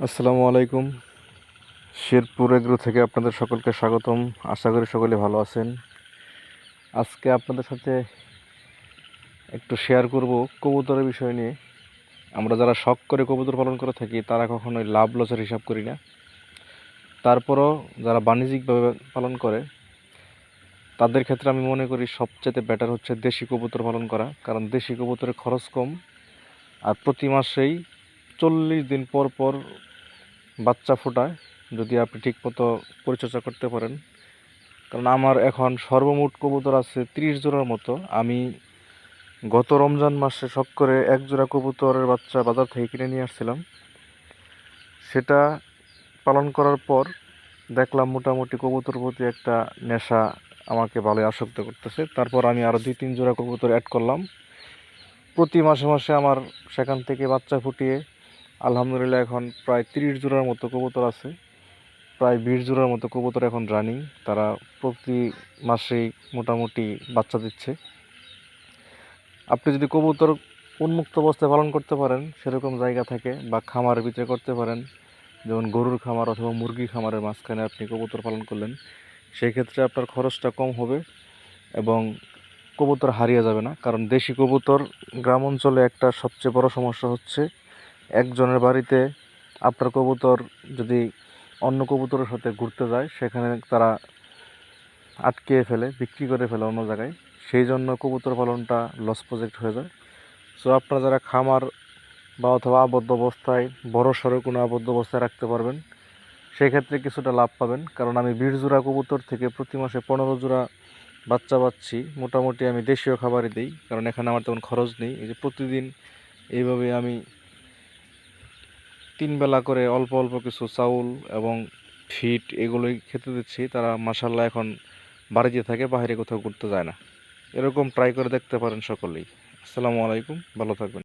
আসসালামু আলাইকুম। শেরপুর এগ্রো থেকে আপনাদের সকলকে স্বাগতম। আশা করি সকলে ভালো আছেন। আজকে আপনাদের সাথে একটু শেয়ার করব কবুতরের বিষয় নিয়ে। আমরা যারা শখ করে কবুতর পালন করে থাকি, তারা কখনোই লাভ লসের হিসাব করি না। তারপরও যারা বাণিজ্যিকভাবে পালন করে, তাদের ক্ষেত্রে আমি মনে করি সবচেয়ে বেটার হচ্ছে দেশি কবুতর পালন করা। কারণ দেশি কবুতরের খরচ কম। আর প্রতি মাসেই চল্লিশ দিন পর পর বাচ্চা ফোটায়, যদি আপনি ঠিকমতো পরিচর্যা করতে পারেন। কারণ আমার এখন সর্বমোট কবুতর আছে তিরিশ জোড়ার মতো। আমি গত রমজান মাসে শখ করে এক জোড়া কবুতরের বাচ্চা বাজার থেকে কিনে নিয়ে আসছিলাম। সেটা পালন করার পর দেখলাম মোটামুটি কবুতর প্রতি একটা নেশা আমাকে ভালোই আসক্ত করতেছে। তারপর আমি আরও দুই তিন জোড়া কবুতর অ্যাড করলাম। প্রতি মাসে মাসে আমার সেখান থেকে বাচ্চা ফুটিয়ে আলহামদুলিল্লাহ, এখন প্রায় তিরিশ জোড়ার মতো কবুতর আছে। প্রায় বিশ জোড়ার মতো কবুতর এখন রানিং তারা প্রতি মাসেই মোটামুটি বাচ্চা দিচ্ছে। আপনি যদি কবুতর উন্মুক্ত অবস্থায় পালন করতে পারেন, সেরকম জায়গা থাকে বা খামারের ভিতরে করতে পারেন, যেমন গরুর খামার অথবা মুরগি খামারের মাঝখানে আপনি কবুতর পালন করলেন, সেই ক্ষেত্রে আপনার খরচটা কম হবে এবং কবুতর হারিয়ে যাবে না। কারণ দেশি কবুতর গ্রাম অঞ্চলে একটা সবচেয়ে বড় সমস্যা হচ্ছে একজনের বাড়িতে আপনার কবুতর যদি অন্য কবুতরের সাথে ঘুরতে যায়, সেখানে তারা আটকে ফেলে, বিক্রি করে ফেলে অন্য জায়গায়। সেই জন্য কবুতর পালনটা লস প্রজেক্ট হয়ে যায়। সো আপনারা যারা খামার বা অথবা আবদ্ধ অবস্থায়, বড় সড়ো কোনো আবদ্ধ অবস্থায় রাখতে পারবেন, সেক্ষেত্রে কিছুটা লাভ পাবেন। কারণ আমি বিশ জোড়া কবুতর থেকে প্রতি মাসে পনেরো জোড়া বাচ্চা পাচ্ছি। মোটামুটি আমি দেশীয় খাবারই দিই, কারণ এখানে আমার তেমন খরচ নেই। এই যে প্রতিদিন এইভাবে আমি তিন বেলা করে অল্প অল্প কিছু চাউল এবং ফিট এগুলোই খেতে দিচ্ছি। তারা মাসাল্লাহ এখন বাড়িতে থাকে, বাইরে কোথাও ঘুরতে যায় না। এরকম ট্রাই করে দেখতে পারেন সকলেই। আসসালামু আলাইকুম, ভালো থাকবেন।